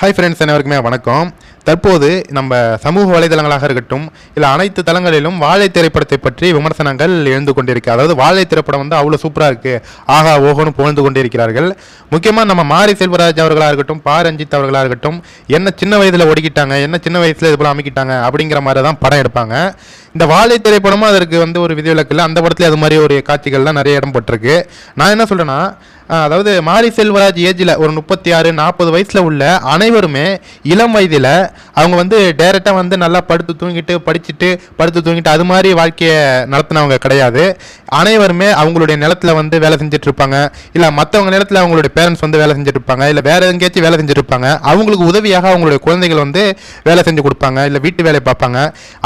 Hi friends அனைவருக்குமே வணக்கம். தற்போது நம்ம சமூக வலைதளங்களாக இருக்கட்டும் இல்லை அனைத்து தளங்களிலும் வாழை திரைப்படத்தை பற்றி விமர்சனங்கள் எழுந்து கொண்டிருக்கு. அதாவது வாழை திரைப்படம் வந்து அவ்வளோ சூப்பராக இருக்குது ஆகா ஓஹோன்னு புகழ்ந்து கொண்டிருக்கிறார்கள். முக்கியமாக நம்ம மாரி செல்வராஜ் அவர்களாக இருக்கட்டும் பா. ரஞ்சித் அவர்களாக இருக்கட்டும் என்ன சின்ன வயதில் ஒடுக்கிட்டாங்க என்ன சின்ன வயசில் இது போல் அமைக்கிட்டாங்க அப்படிங்கிற மாதிரி தான் படம் எடுப்பாங்க. இந்த வாழை திரைப்படமும் அதற்கு வந்து ஒரு விதிவிலக்கு அந்த படத்துல அது மாதிரி ஒரு காட்சிகள்லாம் நிறைய இடம் பட்டிருக்கு நான் என்ன சொல்கிறேன்னா அதாவது மாரி செல்வராஜ் ஏஜில் ஒரு முப்பத்தி ஆறு நாற்பது வயசில் உள்ள அனைவருமே இளம் வயதில் அவங்க வந்து டேரெக்டாக வந்து நல்லா படுத்து தூங்கிட்டு படிச்சுட்டு படுத்து தூங்கிட்டு அது மாதிரி வாழ்க்கையை நடத்தினவங்க கிடையாது. அனைவருமே அவங்களுடைய நிலத்துல வந்து வேலை செஞ்சுட்டு இருப்பாங்க இல்லை மற்றவங்க நிலத்தில் அவங்களுடைய பேரண்ட்ஸ் வந்து வேலை செஞ்சுட்டு இருப்பாங்க இல்லை வேறு எங்கேயாச்சும் வேலை செஞ்சுட்டு இருப்பாங்க அவங்களுக்கு உதவியாக அவங்களுடைய குழந்தைகள் வந்து வேலை செஞ்சு கொடுப்பாங்க. இல்லை வீட்டு வேலை பார்ப்பாங்க.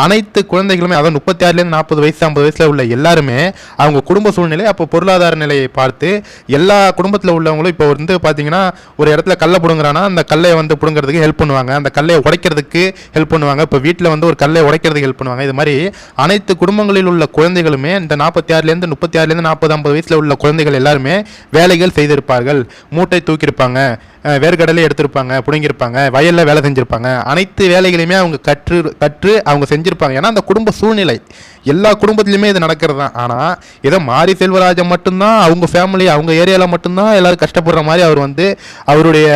அனைத்து குழந்தைகளுமே அதாவது முப்பத்தி ஆறுலேருந்து நாற்பது வயசு ஐம்பது வயசில் உள்ள எல்லாருமே அவங்க குடும்ப சூழ்நிலை அப்போ பொருளாதார நிலையை பார்த்து எல்லா குடும்பத்தில் உள்ளவங்களும் இப்போ வந்து பார்த்தீங்கன்னா ஒரு இடத்துல கல்லை பிடுங்குறான்னா அந்த கல்லை வந்து பிடுங்கிறதுக்கு ஹெல்ப் பண்ணுவாங்க. அந்த கல்லை உடைக்கிறதுக்கு ஹெல்ப் பண்ணுவாங்க. இப்போ வீட்டில் வந்து ஒரு கல்லை உடைக்கிறதுக்கு ஹெல்ப் பண்ணுவாங்க. இது மாதிரி அனைத்து குடும்பங்களில் உள்ள குழந்தைகளுமே இந்த நாற்பத்தி ஆறுலேருந்து முப்பத்தி ஆறுலேருந்து நாற்பது ஐம்பது வயசில் உள்ள குழந்தைகள் எல்லாருமே வேலைகள் செய்திருப்பார்கள். மூட்டை தூக்கியிருப்பாங்க. வேர்க்கடலே எடுத்திருப்பாங்க பிடுங்கியிருப்பாங்க வயலில் வேலை செஞ்சுருப்பாங்க. அனைத்து வேலைகளையுமே அவங்க கற்று கற்று அவங்க செஞ்சுருப்பாங்க. ஏன்னா அந்த குடும்ப சூழ்நிலை. எல்லா குடும்பத்துலையுமே இது நடக்கிறது? தான் ஆனால் இதை மாரி செல்வராஜன் மட்டும்தான் அவங்க ஃபேமிலி அவங்க ஏரியாவில் மட்டும்தான் எல்லோரும் கஷ்டப்படுற மாதிரி அவர் வந்து அவருடைய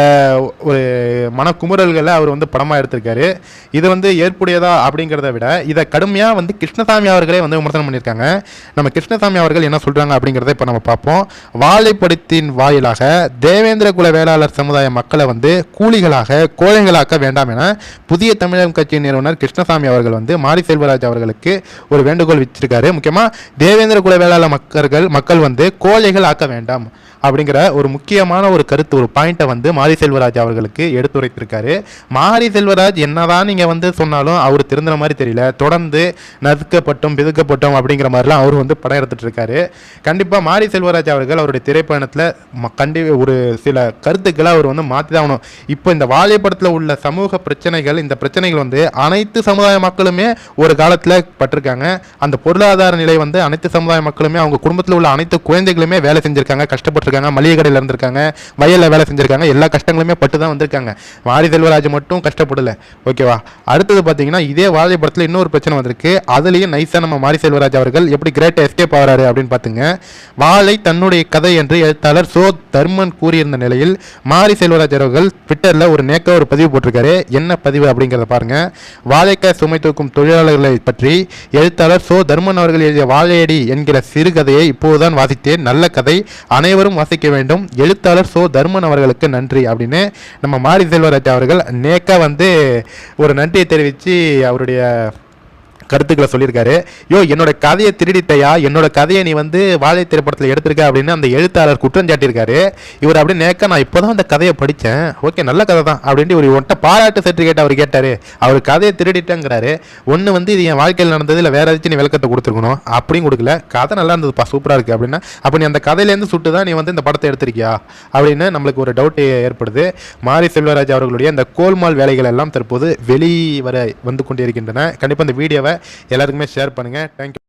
ஒரு மனக்குமுறல்களை அவர் வந்து படமாக எடுத்திருக்காரு. இது வந்து ஏற்புடையதா அப்படிங்கிறத விட இதை கடுமையாக வந்து கிருஷ்ணசாமி அவர்களே வந்து விமர்சனம் பண்ணியிருக்காங்க. நம்ம கிருஷ்ணசாமி அவர்கள் என்ன சொல்கிறாங்க அப்படிங்கிறத இப்போ நம்ம பார்ப்போம். வாழைப்படத்தின் வாயிலாக தேவேந்திர குல வேளாளர் சமுதாய மக்களை வந்து கூலிகளாக கோழைகளாக்க வேண்டாம் என புதிய தமிழகம் கட்சியின் நிறுவனர் கிருஷ்ணசாமி அவர்கள் வந்து மாரி செல்வராஜ் அவர்களுக்கு ஒரு வேண்டுகோள் வச்சிருக்காரு முக்கியமாக தேவேந்திர குல வேளாள மக்கள்கள் மக்கள் வந்து கோழைகள் ஆக்க வேண்டாம் அப்படிங்கிற ஒரு முக்கியமான ஒரு கருத்து ஒரு பாயிண்ட்டை வந்து மாரி செல்வராஜ் அவர்களுக்கு எடுத்துரைத்திருக்காரு. மாரி செல்வராஜ் என்னதான் நீங்கள் வந்து சொன்னாலும் அவர் திருந்துற மாதிரி தெரியல. தொடர்ந்து நறுக்கப்பட்டோம் பிதுக்கப்பட்டோம் அப்படிங்கிற மாதிரிலாம் அவர் வந்து படம் எடுத்துட்டு இருக்காரு கண்டிப்பாக மாரி செல்வராஜ் அவர்கள் அவருடைய திரைப்படத்தில் கண்டி ஒரு சில கருத்துக்களை அவர் அவர் வந்து மாற்றி தான் ஆகணும். இப்போ இந்த வாழைப்படத்தில் உள்ள சமூக பிரச்சனைகள் இந்த பிரச்சனைகள் வந்து அனைத்து சமுதாய மக்களுமே ஒரு காலத்தில் பட்டிருக்காங்க. அந்த பொருளாதார நிலை வந்து அனைத்து சமுதாய மக்களுமே அவங்க குடும்பத்தில் உள்ள அனைத்து குழந்தைகளுமே வேலை செஞ்சுருக்காங்க கஷ்டப்பட்டுருக்காங்க மளிகை கடையில் இருந்திருக்காங்க வயலில் வேலை செஞ்சுருக்காங்க எல்லா கஷ்டங்களுமே பட்டு தான் வந்திருக்காங்க. வாரி செல்வராஜ் மட்டும் கஷ்டப்படலை. ஓகேவா? அடுத்தது பார்த்தீங்கன்னா இதே வாழைப்படத்தில் இன்னொரு பிரச்சனை வந்திருக்கு. அதுலேயும் நைஸாக நம்ம மாரி செல்வராஜ் அவர்கள் எப்படி கிரேட் எஸ்கேப் ஆகிறாரு அப்படின்னு பார்த்துங்க வாழை தன்னுடைய கதை என்று எழுத்தாளர் சோ தர்மன் கூறியிருந்த நிலையில் மாரி செல்வராஜ் அவர்கள் ட்விட்டரில் ஒரு நேக்க ஒரு பதிவு போட்டிருக்காரு. என்ன பதிவு அப்படிங்கிறத பாருங்க. வாழைக்காய் சுமை தூக்கும் தொழிலாளர்களை பற்றி எழுத்தாளர் சோ தர்மன் அவர்கள் எழுதிய வாழையடி என்கிற சிறுகதையை இப்போதுதான் வாசித்தேன். நல்ல கதை. அனைவரும் வாசிக்க வேண்டும். எழுத்தாளர் சோ தர்மன் அவர்களுக்கு நன்றி அப்படின்னு நம்ம மாரி செல்வராஜ் அவர்கள் நேக்கா வந்து ஒரு நன்றியை தெரிவித்து அவருடைய கருத்துக்களை சொல்லியிருக்காரு. யோ என்னோட கதையை திருடிட்டையா? என்னோட கதையை நீ வந்து வாழை திரைப்படத்தில் எடுத்திருக்க அப்படின்னு அந்த எழுத்தாளர் குற்றம் சாட்டியிருக்காரு. இவர் அப்படின்னு நேக்க நான் இப்போ தான் அந்த கதையை படித்தேன் ஓகே நல்ல கதை தான். அப்படின்ட்டு இவர் ஒன்ட்ட பாராட்டு சர்டிஃபிகேட் அவர் கேட்டார். அவர் கதையை திருடிட்டேங்கிறாரு. ஒன்று வந்து இது என் வாழ்க்கையில் நடந்தது இல்லை வேறு ஏதாச்சும் நீ விளக்கத்தை கொடுத்துருக்கணும். அப்படியும் கொடுக்கல. கதை நல்லா இருந்ததுப்பா சூப்பராக இருக்குது அப்படின்னா அப்போ நீ அந்த கதையிலேருந்து சுட்டு தான் நீ வந்து இந்த படத்தை எடுத்திருக்கியா? அப்படின்னு நம்மளுக்கு ஒரு டவுட் ஏற்படுது. மாரி செல்வராஜ் அவர்களுடைய இந்த கோல்மால் வேலைகள் எல்லாம் தற்போது வெளிவர வந்து கொண்டிருக்கின்றன. கண்டிப்பாக இந்த வீடியோவை எல்லாருக்குமே ஷேர் பண்ணுங்கள் தேங்க்யூ